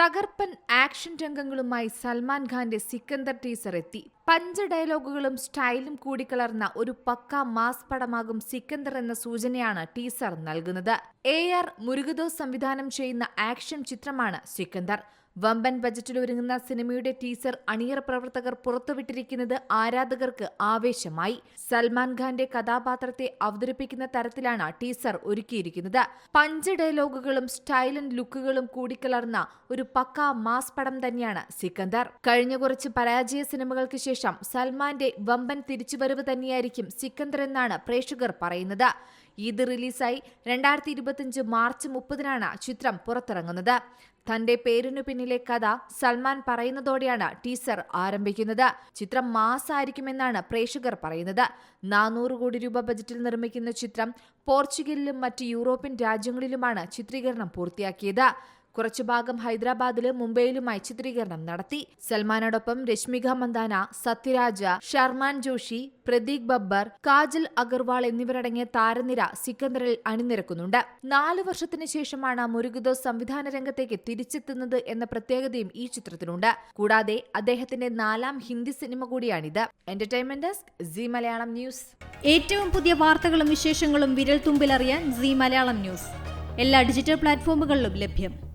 തകർപ്പൻ ആക്ഷൻ രംഗങ്ങളുമായി സൽമാൻ ഖാന്റെ സിക്കന്ദർ ടീസർ എത്തി. പഞ്ച ഡയലോഗുകളും സ്റ്റൈലും കൂടിക്കലർന്ന ഒരു പക്ക മാസ് പടമാകും സിക്കന്ദർ എന്ന സൂചനയാണ് ടീസർ നൽകുന്നത്. എ ആർ മുരുകദോസ് സംവിധാനം ചെയ്യുന്ന ആക്ഷൻ ചിത്രമാണ് സിക്കന്ദർ. വമ്പൻ ബജറ്റിൽ ഒരുങ്ങുന്ന സിനിമയുടെ ടീസർ അണിയറ പ്രവർത്തകർ പുറത്തുവിട്ടിരിക്കുന്നത് ആരാധകർക്ക് ആവേശമായി. സൽമാൻ ഖാന്റെ കഥാപാത്രത്തെ അവതരിപ്പിക്കുന്ന തരത്തിലാണ് ടീസർ ഒരുക്കിയിരിക്കുന്നത്. പഞ്ച് ഡയലോഗുകളും സ്റ്റൈലൻ ലുക്കുകളും കൂടിക്കലർന്ന ഒരു പക്ക മാസ് പടം തന്നെയാണ് സിക്കന്ദർ. കഴിഞ്ഞ കുറച്ച് പരാജയ സിനിമകൾക്ക് ശേഷം സൽമാന്റെ വമ്പൻ തിരിച്ചുവരവ് തന്നെയായിരിക്കും സിക്കന്ദർ എന്നാണ് പ്രേക്ഷകർ പറയുന്നത്. ഈദ് റിലീസായി രണ്ടായിരത്തി ഇരുപത്തിയഞ്ച് മാർച്ച് മുപ്പതിനാണ് ചിത്രം പുറത്തിറങ്ങുന്നത്. തന്റെ പേരിനു പിന്നിലെ കഥ സൽമാൻ പറയുന്നതോടെയാണ് ടീസർ ആരംഭിക്കുന്നത്. ചിത്രം മാസായിരിക്കുമെന്നാണ് പ്രേക്ഷകർ പറയുന്നത്. നാനൂറ് കോടി രൂപ ബജറ്റിൽ നിർമ്മിക്കുന്ന ചിത്രം പോർച്ചുഗലിലും മറ്റ് യൂറോപ്യൻ രാജ്യങ്ങളിലുമാണ് ചിത്രീകരണം പൂർത്തിയാക്കിയത്. കുറച്ചു ഭാഗം ഹൈദരാബാദിലും മുംബൈയിലുമായി ചിത്രീകരണം നടത്തി. സൽമാനോടൊപ്പം രശ്മിക മന്ദാന സത്യരാജ ഷർമാൻ ജോഷി പ്രതീക് ബബ്ബർ കാജൽ അഗർവാൾ എന്നിവരടങ്ങിയ താരനിര സിക്കന്ദറിൽ അണിനിരക്കുന്നുണ്ട്. നാല് വർഷത്തിന് ശേഷമാണ് മുരുകുദോസ് സംവിധാന രംഗത്തേക്ക് തിരിച്ചെത്തുന്നത് എന്ന പ്രത്യേകതയും ഈ ചിത്രത്തിനുണ്ട് കൂടാതെ അദ്ദേഹത്തിന്റെ നാലാം ഹിന്ദി സിനിമ കൂടിയാണിത്. Entertainment desk C Malayalam news. ഏറ്റവും പുതിയ വാർത്തകളും വിശേഷങ്ങളും വിരൽ തുമ്പിലറിയാൻ സി മലയാളം ന്യൂസ്. എല്ലാ ഡിജിറ്റൽ പ്ലാറ്റ്ഫോമുകളിലും ലഭ്യം.